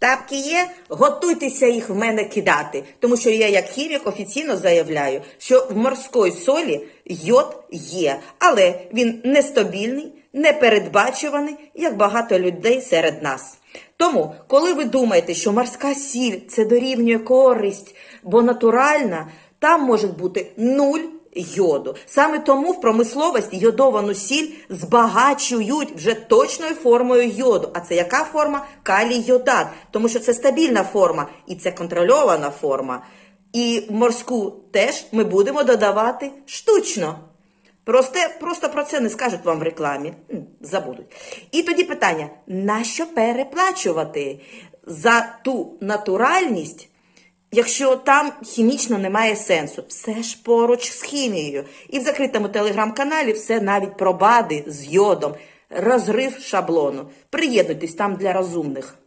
Тапки є, готуйтеся їх в мене кидати, тому що я, як хімік, офіційно заявляю, що в морській солі йод є, але він нестабільний, непередбачуваний, як багато людей серед нас. Тому, коли ви думаєте, що морська сіль це дорівнює користь, бо натуральна, там може бути нуль йоду. Саме тому в промисловості йодовану сіль збагачують вже точною формою йоду. А це яка форма? Калій йодат. Тому що це стабільна форма і це контрольована форма. І морську теж ми будемо додавати штучно. Просто, просто про це не скажуть вам в рекламі. Забудуть. І тоді питання: нащо переплачувати за ту натуральність, якщо там хімічно немає сенсу? Все ж поруч з хімією. І в закритому телеграм-каналі все навіть про БАДи з йодом, розрив шаблону. Приєднуйтесь там для розумних.